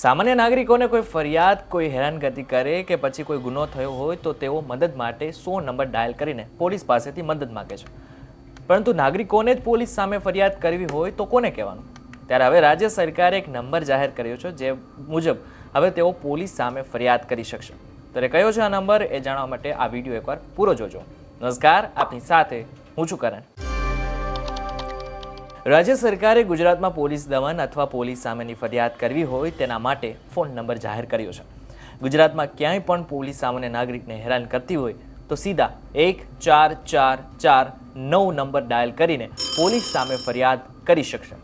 સામાન્ય નાગરિકોને કોઈ ફરિયાદ, કોઈ હેરાનગતિ કરે કે પછી કોઈ ગુનો થયો હોય તો તેઓ મદદ માટે સો નંબર ડાયલ કરીને પોલીસ પાસેથી મદદ માગે છે. પરંતુ નાગરિકોને જ પોલીસ સામે ફરિયાદ કરવી હોય તો કોને કહેવાનું? ત્યારે હવે રાજ્ય સરકારે એક નંબર જાહેર કર્યો છે જે મુજબ હવે તેઓ પોલીસ સામે ફરિયાદ કરી શકશે. ત્યારે કયો છે આ નંબર એ જાણવા માટે આ વીડિયો એકવાર પૂરો જોજો. નમસ્કાર, આપની સાથે હું છું કરણ. રાજ્ય સરકારે ગુજરાતમાં પોલીસ દમન અથવા પોલીસ સામેની ફરિયાદ કરવી હોય તેના માટે ફોન નંબર જાહેર કર્યો છે. ગુજરાતમાં ક્યાંય પણ પોલીસ સામાન્ય નાગરિકને હેરાન કરતી હોય તો સીધા એક ચાર ચાર ચાર નવ નંબર ડાયલ કરીને પોલીસ સામે ફરિયાદ કરી શકશે.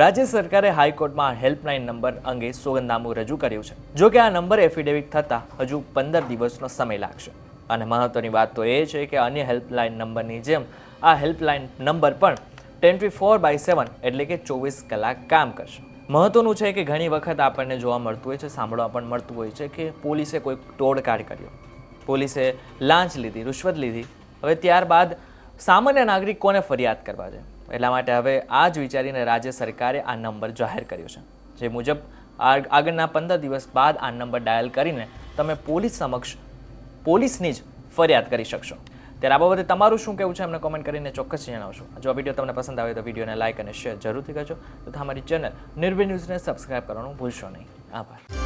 રાજ્ય સરકારે હાઈકોર્ટમાં હેલ્પલાઇન નંબર અંગે સોગંદનામું રજૂ કર્યું છે. જો કે આ નંબર એફિડેવિટ થતાં હજુ પંદર દિવસનો સમય લાગશે. અને મહત્વની વાત તો એ છે કે અન્ય હેલ્પલાઇન નંબરની જેમ આ હેલ્પલાઇન નંબર પણ ટ્વેન્ટી ફોર બાય સેવન એટલે કે ચોવીસ કલાક કામ કરશે. મહત્વનું છે કે ઘણી વખત આપણને જોવા મળતું હોય છે, સાંભળવા પણ મળતું હોય છે કે પોલીસે કોઈ તોડકાડ કર્યો. પોલીસે લાંચ લીધી, રૂશ્વત લીધી. હવે ત્યારબાદ સામાન્ય નાગરિક કોને ફરિયાદ કરવા છે? એટલા માટે હવે આ જ વિચારીને રાજ્ય સરકારે આ નંબર જાહેર કર્યો છે. જે મુજબ આગળના પંદર દિવસ બાદ આ નંબર ડાયલ કરીને તમે પોલીસ સમક્ષ પોલીસની જ ફરિયાદ કરી શકશો. ત્યારે આ બાબતે તમારું શું કહેવું છે અમને કોમેન્ટ કરીને ચોક્કસ જણાવશો. જો આ વીડિયો તમને પસંદ આવે તો વિડીયોને લાઇક અને શેર જરૂરથી કરજો. તથા અમારી ચેનલ નિર્ભય ન્યૂઝને સબસ્ક્રાઇબ કરવાનું ભૂલશો નહીં. આભાર.